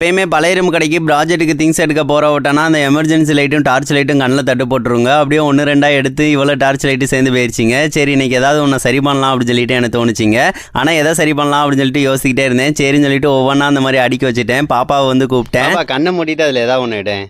எப்பயுமே பழைய இரும்பு கடைக்கு ப்ராஜெக்ட்டுக்கு திங்ஸ் எடுக்க போகிற விட்டோன்னா அந்த எமர்ஜென்சி லைட்டும் டார்ச் லைட்டும் கண்ணில் தட்டு போட்டுருங்க. அப்படியே ஒன்று ரெண்டாக எடுத்து இவ்வளோ டார்ச் லைட்டு சேர்ந்து போயிடுச்சிங்க சரி இன்னைக்கு ஏதாவது ஒன்று சரி பண்ணலாம் அப்படின்னு சொல்லிட்டு எனக்கு தோணுச்சிங்க. ஆனால் எதை சரி பண்ணலாம் அப்படின்னு சொல்லிட்டு யோசிக்கிட்டே இருந்தேன். சரின்னு சொல்லிட்டு ஒவ்வொன்றா அந்த மாதிரி அடிக்க வச்சுட்டேன். பாப்பாவை வந்து கூப்பிட்டேன். கண்ணை மூடிட்டு அதில் ஏதாவது ஒன்று இட்டேன்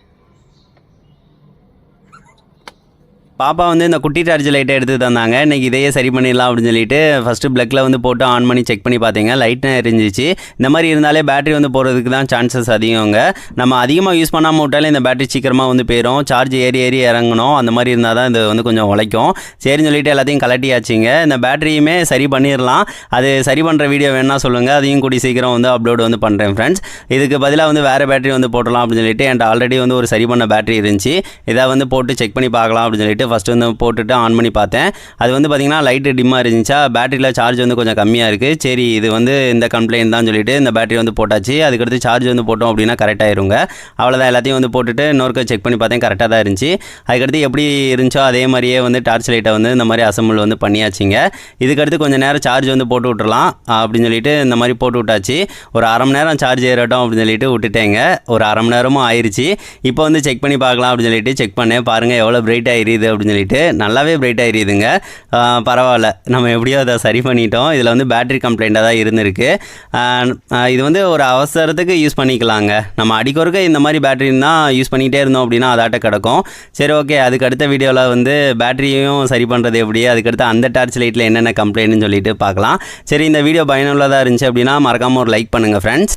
பாப்பா வந்து இந்த குட்டி சார்ஜ் லைட்டை எடுத்து தந்தாங்க இன்னைக்கு இதையே சரி பண்ணிடலாம் அப்படின்னு சொல்லிட்டு ஃபஸ்ட்டு ப்ளக்கில் வந்து போட்டு ஆன் பண்ணி செக் பண்ணி பார்த்தீங்க. லைட்டும் எரிஞ்சிச்சு. இந்த மாதிரி இருந்தாலே பேட்டரி வந்து போகிறதுக்கு தான் சான்சஸ் அதிகங்க. நம்ம அதிகமாக யூஸ் பண்ணாமல் விட்டாலே இந்த பேட்டரி சீக்கிரமாக வந்து போயிடும் சார்ஜ் ஏறி ஏறி இறங்கணும். அந்த மாதிரி இருந்தால் தான் இது வந்து கொஞ்சம் உழைக்கும். சரின்னு சொல்லிட்டு எல்லாத்தையும் கலட்டியாச்சுங்க இந்த பேட்டரியுமே சரி பண்ணிடலாம். அது சரி பண்ணுற வீடியோ வேணால் சொல்லுங்கள் அதையும் கூடி சீக்கிரம் வந்து அப்லோடு வந்து பண்ணுறேன் ஃப்ரெண்ட்ஸ் இதுக்கு பதிலாக வந்து வேறு பேட்டரி வந்து போட்டலாம் அப்படின்னு சொல்லிட்டு என்கிட்ட ஆல்ரெடி வந்து ஒரு சரி பண்ண பேட்டரி இருந்துச்சு. இதை வந்து போட்டு செக் பண்ணி பார்க்கலாம் அப்படின்னு சொல்லிட்டு ஃபஸ்ட்டு வந்து போட்டுட்டு ஆன் பண்ணி பார்த்தேன். அது வந்து பார்த்திங்கன்னா லைட்டு டிம்மாக இருந்துச்சா? பேட்டரியில் சார்ஜ் வந்து கொஞ்சம் கம்மியாக இருக்குது சரி இது வந்து இந்த கம்ப்ளைண்ட் தான் சொல்லிட்டு இந்த பேட்டரி வந்து போட்டாச்சு. அதுக்கடுத்து சார்ஜ் வந்து போட்டோம் அப்படின்னா கரெக்டாயிருங்க அவ்வளோதான் எல்லாத்தையும் வந்து போட்டுட்டு இன்னொருக்க செக் பண்ணி பார்த்தேன். கரெக்டாக தான் இருந்துச்சு. அதுக்கடுத்து எப்படி இருந்துச்சோ அதே மாதிரியே வந்து டார்ச் லைட்டை வந்து இந்த மாதிரி அசம்பிள் வந்து பண்ணியாச்சுங்க. இதுக்கடுத்து கொஞ்சம் நேரம் சார்ஜ் வந்து போட்டு விட்டுறலாம் அப்படின்னு சொல்லிட்டு இந்த மாதிரி போட்டு விட்டாச்சு. ஒரு அரை மணி நேரம் சார்ஜ் ஏறட்டும் அப்படின்னு சொல்லிட்டு விட்டுட்டேங்க. ஒரு அரை மணி நேரமும் ஆயிடுச்சு இப்போ வந்து செக் பண்ணி பார்க்கலாம் அப்படின்னு சொல்லிட்டு செக் பண்ணேன். பாருங்கள் எவ்வளோ பிரைட் ஆகிருது அப்படின்னு சொல்லிட்டு நல்லாவே பிரைட் ஆகிருதுங்க பரவாயில்ல. நம்ம எப்படியோ அதை சரி பண்ணிட்டோம். இதில் வந்து பேட்டரி கம்ப்ளைண்ட்டாக தான் இருந்திருக்கு. இது வந்து ஒரு அவசரத்துக்கு யூஸ் பண்ணிக்கலாங்க. நம்ம அடிக்கொருக்க இந்த மாதிரி பேட்டரின்னா யூஸ் பண்ணிக்கிட்டே இருந்தோம் அப்படின்னா அதாட்ட கிடக்கும். சரி ஓகே அதுக்கு அடுத்த வீடியோவில் வந்து பேட்டரியையும் சரி பண்ணுறது எப்படி? அதுக்கடுத்து அந்த டார்ச் லைட்டில் என்னென்ன கம்ப்ளைண்ட்னு சொல்லிட்டு பார்க்கலாம். சரி இந்த வீடியோ பயனுள்ளதாக இருந்துச்சு அப்படின்னா மறக்காமல் ஒரு லைக் பண்ணுங்கள் ஃப்ரெண்ட்ஸ்